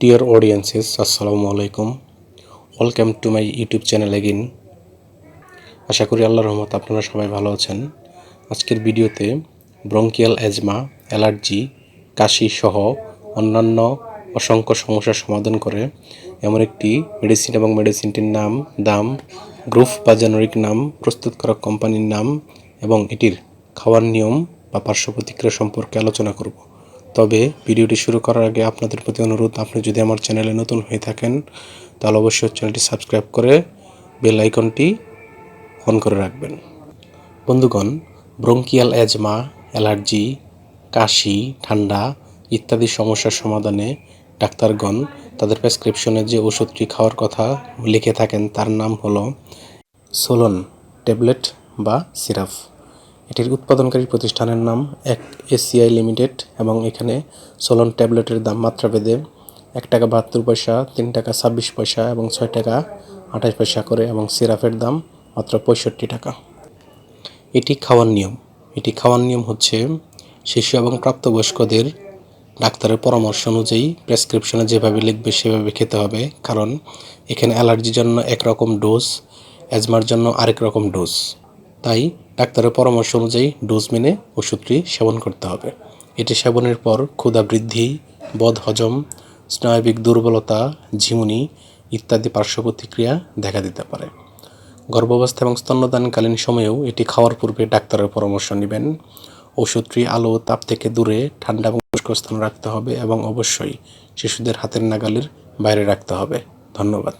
Dear audiences, Assalamu alaikum. Welcome to my YouTube channel again. আশা করি আল্লাহর রহমত আপনারা সবাই ভালো আছেন আজকের ভিডিওতে ব্রঙ্কিয়াল অ্যাজমা অ্যালার্জি কাশি সহ অন্যান্য অসংখ্য সমস্যার সমাধান করে এমন একটি মেডিসিন এবং মেডিসিনটির নাম দাম গ্রুপ বা জেনারিক নাম প্রস্তুত করা কোম্পানির নাম এবং এটির খাওয়ার নিয়ম বা পার্শ্ব প্রতিক্রিয়া সম্পর্কে আলোচনা করব তবে ভিডিওটি শুরু করার আগে আপনাদের প্রতি অনুরোধ, আপনি যদি আমার চ্যানেলে নতুন হয়ে থাকেন, তাহলে অবশ্যই চ্যানেলটি সাবস্ক্রাইব করে বেল আইকনটি অন করে রাখবেন। বন্ধুগণ, ব্রঙ্কিয়াল অ্যাজমা অ্যালার্জি, কাশি, ঠান্ডা ইত্যাদি সমস্যার সমাধানে ডাক্তারগণ তাদের প্রেসক্রিপশনে যে ওষুধটি খাওয়ার কথা লিখে থাকেন, তার নাম হলো সোলন ট্যাবলেট বা সিরাপ এটির উৎপাদনকারী প্রতিষ্ঠানের নাম এক এসিআই লিমিটেড এবং এখানে সোলন ট্যাবলেটের দাম মাত্রা মাত্রাভেদে এক টাকা বাহাত্তর পয়সা, তিন টাকা ছাব্বিশ পয়সা এবং ছয় টাকা আঠাশ পয়সা করে এবং সিরাপের দাম মাত্র পঁয়ষট্টি টাকা। এটি খাওয়ার নিয়ম। এটি খাওয়ার নিয়ম হচ্ছে শিশু এবং প্রাপ্তবয়স্কদের ডাক্তারের পরামর্শ অনুযায়ী প্রেসক্রিপশনে যেভাবে লিখবে সেভাবে খেতে হবে, কারণ এখানে অ্যালার্জির জন্য একরকম ডোজ, অ্যাজমার জন্য আরেক রকম ডোজ। তাই ডাক্তারের পরামর্শ অনুযায়ী ডোজ মেনে ওষুধটি সেবন করতে হবে। এটি সেবনের পর ক্ষুধা বৃদ্ধি, বদ হজম, স্নায়বিক দুর্বলতা, ঝিমুনি ইত্যাদি পার্শ্ব প্রতিক্রিয়া দেখা দিতে পারে। গর্ভাবস্থা এবং স্তন্যদানকালীন সময়েও এটি খাওয়ার পূর্বে ডাক্তারের পরামর্শ নেবেন। ওষুধটি আলো, তাপ থেকে দূরে, ঠান্ডা এবং শুষ্ক স্থানে রাখতে হবে এবং অবশ্যই শিশুদের হাতের নাগালের বাইরে রাখতে হবে। ধন্যবাদ।